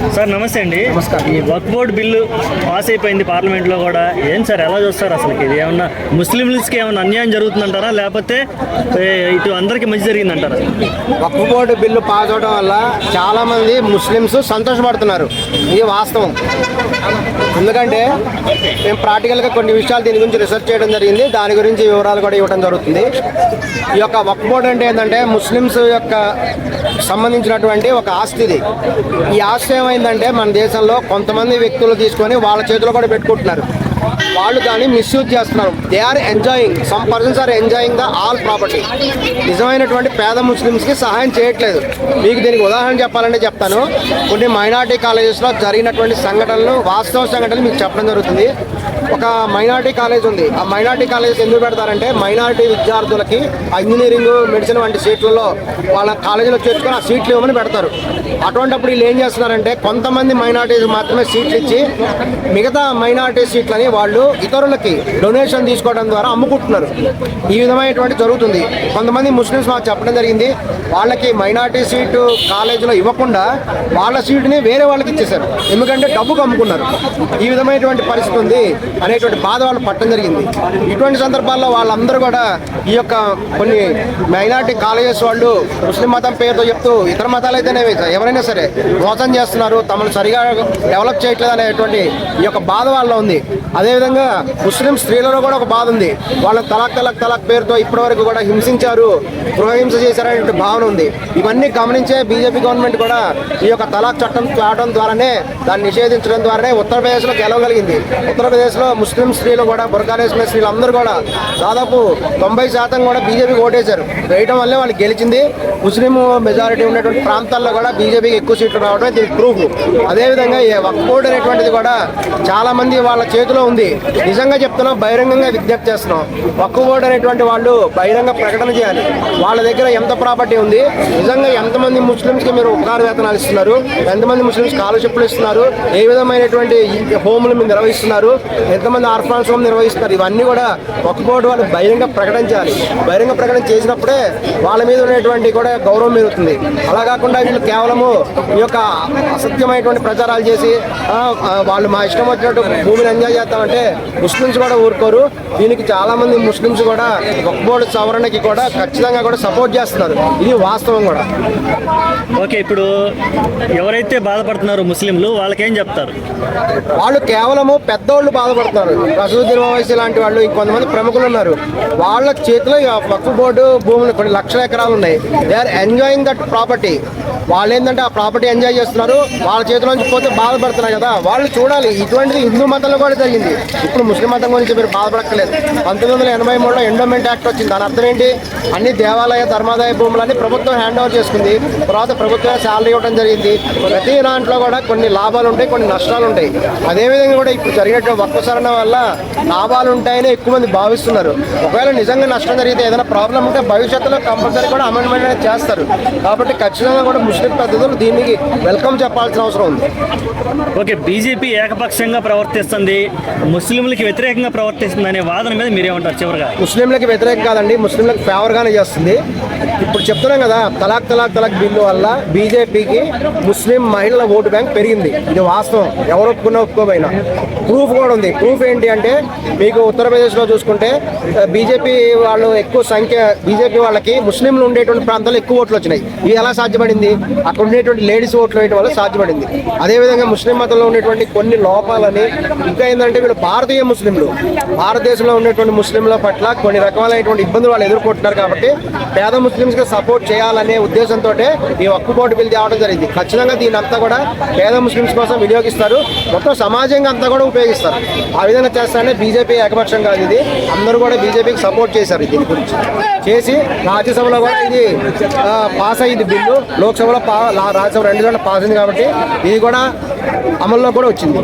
Sir నమస్తే అండి. నమస్కారం. ఈ వక్ బోర్డ్ బిల్లు పాస్ అయిపోయింది పార్లమెంట్లో కూడా. ఏం సార్ ఎలా చూస్తారు అసలు? ఇది ఏమన్నా ముస్లింస్కి ఏమన్నా అన్యాయం జరుగుతుందంటారా? లేకపోతే ఇటు అందరికి మంచి జరిగిందంటారా? వక్ఫ్ బోర్డు బిల్లు పాస్ అవడం వల్ల చాలా మంది ముస్లిమ్స్ సంతోషపడుతున్నారు. ఇది వాస్తవం. ఎందుకంటే మేము ప్రాక్టికల్గా కొన్ని విషయాలు దీని గురించి రీసెర్చ్ చేయడం జరిగింది. దాని గురించి వివరాలు కూడా ఇవ్వడం జరుగుతుంది. ఈ యొక్క వక్ఫ్ బోర్డు అంటే ఏంటంటే ముస్లిమ్స్ యొక్క సంబంధించినటువంటి ఒక ఆస్తి ఇది. ఈ ఆస్తి ఏమైందంటే మన దేశంలో కొంతమంది వ్యక్తులు తీసుకొని వాళ్ళ చేతిలో కూడా పెట్టుకుంటున్నారు. వాళ్ళు దాన్ని మిస్యూజ్ చేస్తున్నారు. They are enjoying some persons are enjoying the all property నిజమైనటువంటి పేద ముస్లిమ్స్కి సహాయం చేయట్లేదు. మీకు దీనికి ఉదాహరణ చెప్పాలంటే చెప్తాను. కొన్ని మైనార్టీ కాలేజెస్లో జరిగినటువంటి సంఘటనలు వాస్తవ సంఘటనలు మీకు చెప్పడం జరుగుతుంది. ఒక మైనార్టీ కాలేజ్ ఉంది. ఆ మైనార్టీ కాలేజ్ ఎందుకు పెడతారంటే మైనార్టీ విద్యార్థులకి ఇంజనీరింగ్ మెడిసిన్ వంటి సీట్లలో వాళ్ళ కాలేజీలో చేర్చుకొని ఆ సీట్లు ఇవ్వమని పెడతారు. అటువంటిప్పుడు వీళ్ళు ఏం చేస్తున్నారంటే కొంతమంది మైనార్టీస్ మాత్రమే సీట్లు ఇచ్చి మిగతా మైనార్టీ సీట్లని వాళ్ళు ఇతరులకి డొనేషన్ తీసుకోవడం ద్వారా అమ్ముకుంటున్నారు. ఈ విధమైనటువంటి జరుగుతుంది. కొంతమంది ముస్లిమ్స్ మాకు చెప్పడం జరిగింది వాళ్ళకి మైనార్టీ సీటు కాలేజీలో ఇవ్వకుండా వాళ్ళ సీటుని వేరే వాళ్ళకి ఇచ్చేశారు. ఎందుకంటే డబ్బుకు అమ్ముకున్నారు. ఈ విధమైనటువంటి పరిస్థితి ఉంది. అనేటువంటి బాధ వాళ్ళు పట్టడం జరిగింది. ఇటువంటి సందర్భాల్లో వాళ్ళందరూ కూడా ఈ యొక్క కొన్ని మైనార్టీ కాలేజెస్ వాళ్ళు ముస్లిం మతం పేరుతో చెప్తూ ఇతర మతాలు అయితేనేవి ఎవరైనా సరే మోసం చేస్తున్నారు తమను సరిగా డెవలప్ చేయట్లేదు అనేటువంటి ఈ యొక్క బాధ వాళ్ళలో ఉంది. అదేవిధంగా ముస్లిం స్త్రీలలో కూడా ఒక బాధ ఉంది. వాళ్ళ తలాక్ తలాక్ తలాక్ పేరుతో ఇప్పటివరకు కూడా హింసించారు గృహహింస చేశారనేటువంటి భావన ఉంది. ఇవన్నీ గమనించే బీజేపీ గవర్నమెంట్ కూడా ఈ యొక్క తలాక్ చట్టం తేవడం ద్వారానే దాన్ని నిషేధించడం ద్వారానే ఉత్తరప్రదేశ్లో గెలవగలిగింది. ఉత్తరప్రదేశ్లో ముస్లిం స్త్రీలు కూడా బురకాలు వేసుకునే స్త్రీలు అందరూ కూడా దాదాపు తొంభై శాతం కూడా బీజేపీకి ఓటేశారు. వేయటం వల్లే వాళ్ళు గెలిచింది. ముస్లిం మెజారిటీ ఉన్నటువంటి ప్రాంతాల్లో కూడా బీజేపీకి ఎక్కువ సీట్లు రావడం దీనికి ప్రూఫ్ అదేవిధంగా ఈ వక్ఫ్ అనేటువంటిది కూడా చాలామంది వాళ్ళ చేతిలో ఉంది. నిజంగా చెప్తున్నాం బహిరంగంగా విజ్ఞప్తి చేస్తున్నాం. వక్ఫ్ ఓటు అనేటువంటి వాళ్ళు బహిరంగ ప్రకటన చేయాలి. వాళ్ళ దగ్గర ఎంత ప్రాపర్టీ ఉంది? నిజంగా ఎంతమంది ముస్లింస్కి మీరు ఉపకార వేతనాలు ఇస్తున్నారు? ఎంతమంది ముస్లింస్ స్కాలర్షిప్లు ఇస్తున్నారు? ఏ విధమైనటువంటి హోములు మీరు నిర్వహిస్తున్నారు? ఎంతమంది ఆర్ఫాన్స్ హోమ్ నిర్వహిస్తున్నారు ఇవన్నీ కూడా వక్ఫ్ బోర్డు వాళ్ళు బహిరంగ ప్రకటన చేయాలి. బహిరంగ ప్రకటన చేసినప్పుడే వాళ్ళ మీద ఉన్నటువంటి కూడా గౌరవం పెరుగుతుంది. అలా కాకుండా వీళ్ళు కేవలము ఈ యొక్క అసత్యమైనటువంటి ప్రచారాలు చేసి వాళ్ళు మా ఇష్టం వచ్చినట్టు భూమిని ఎంజాయ్ చేస్తామంటే ముస్లిమ్స్ కూడా ఊరుకోరు. దీనికి చాలా మంది ముస్లిమ్స్ కూడా వక్ఫ్ బోర్డు సవరణకి కూడా ఖచ్చితంగా కూడా సపోర్ట్ చేస్తున్నారు. ఇది వాస్తవం కూడా. ఓకే ఇప్పుడు ఎవరైతే బాధపడుతున్నారో ముస్లింలు వాళ్ళకేం చెప్తారు? వాళ్ళు కేవలము పెద్దోళ్ళు బాధపడుతున్నారు. రసూద్దీన్ ఓవైసీ లాంటి వాళ్ళు ఇంకొంతమంది ప్రముఖులు ఉన్నారు. వాళ్ళ చేతిలో వక్ఫ్ బోర్డు భూములు కొన్ని లక్షల ఎకరాలు ఉన్నాయి. They are enjoying that property వాళ్ళు ఏంటంటే ఆ ప్రాపర్టీ ఎంజాయ్ చేస్తున్నారు. వాళ్ళ చేతిలో నుంచి పోతే బాధపడుతున్నారు కదా. వాళ్ళు చూడాలి. ఇటువంటిది హిందూ మతంలో కూడా జరిగింది. ఇప్పుడు ముస్లిం మతం గురించి మీరు బాధపడక్కలేదు పంతొమ్మిది వందల ఎనభై మూడులో ఎండోమెంట్ యాక్ట్ వచ్చింది. దాని అర్థం ఏంటి? అన్ని దేవాలయ ధర్మాదాయ భూములన్నీ ప్రభుత్వం హ్యాండ్ ఓవర్ చేసుకుంది. తర్వాత ప్రభుత్వం శాలరీ ఇవ్వడం జరిగింది. ప్రతి దాంట్లో కూడా కొన్ని లాభాలు ఉంటాయి కొన్ని నష్టాలు ఉంటాయి. అదేవిధంగా కూడా ఇప్పుడు జరిగినట్టు వక్ఫ సరణ వల్ల లాభాలు ఉంటాయని ఎక్కువ మంది భావిస్తున్నారు. ఒకవేళ నిజంగా నష్టం జరిగితే ఏదైనా ప్రాబ్లం ఉంటే భవిష్యత్తులో కంపల్సరీ కూడా అమెండ్మెంట్ అనేది చేస్తారు. కాబట్టి ఖచ్చితంగా కూడా ముస్లిం పద్ధతులు దీనికి వెల్కమ్ చెప్పాల్సిన అవసరం ఉంది. ఓకే బీజేపీ ఏకపక్షంగా ప్రవర్తిస్తుంది ముస్లింలకి వ్యతిరేకంగా ప్రవర్తిస్తుంది అనే వాదన మీద మీరేమంటారు చివరిగా? ముస్లింలకి వ్యతిరేకం కాదండి ముస్లింలకు ఫేవర్గానే చేస్తుంది. ఇప్పుడు చెప్తున్నాం కదా తలాక్ తలాక్ తలాక్ బిల్లు వల్ల బీజేపీకి ముస్లిం మహిళల ఓటు బ్యాంక్ పెరిగింది. ఇది వాస్తవం. ఎవరు ఒప్పుకున్నా ఒప్పుకోపోయినా ప్రూఫ్ కూడా ఉంది. ప్రూఫ్ ఏంటి అంటే మీకు ఉత్తరప్రదేశ్లో చూసుకుంటే బీజేపీ వాళ్ళు ఎక్కువ సంఖ్య బీజేపీ వాళ్ళకి ముస్లింలు ఉండేటువంటి ప్రాంతాల్లో ఎక్కువ ఓట్లు వచ్చినాయి. ఇది ఎలా సాధ్యపడింది? అక్కడ ఉండేటువంటి లేడీస్ ఓట్లు వేయడం వల్ల సాధ్యపడింది. అదేవిధంగా ముస్లిం మతంలో ఉండేటువంటి కొన్ని లోపాలని ఇంకా ఏంటంటే వీళ్ళు భారతీయ ముస్లింలు. భారతదేశంలో ఉండేటువంటి ముస్లింల పట్ల కొన్ని రకాలైనటువంటి ఇబ్బందులు వాళ్ళు ఎదుర్కొంటున్నారు కాబట్టి పేద ముస్లింస్కి సపోర్ట్ చేయాలనే ఉద్దేశంతో ఈ ఒక్క బిల్ తేవడం జరిగింది. ఖచ్చితంగా దీని అంతా కూడా పేద ముస్లింస్ కోసం వినియోగిస్తారు. మొత్తం సమాజంగా అంతా కూడా ఉపయోగిస్తారు. ఆ విధంగా చేస్తానే బీజేపీ ఏకపక్షం కాదు ఇది. అందరూ కూడా బీజేపీకి సపోర్ట్ చేశారు దీని గురించి. చేసి రాజ్యసభలో కూడా ఇది పాస్ అయ్యింది బిల్లు. లోక్సభలో పా రాజ్యసభ రెండు చోట్ల పాస్ అయింది కాబట్టి ఇది కూడా అమల్లో కూడా వచ్చింది.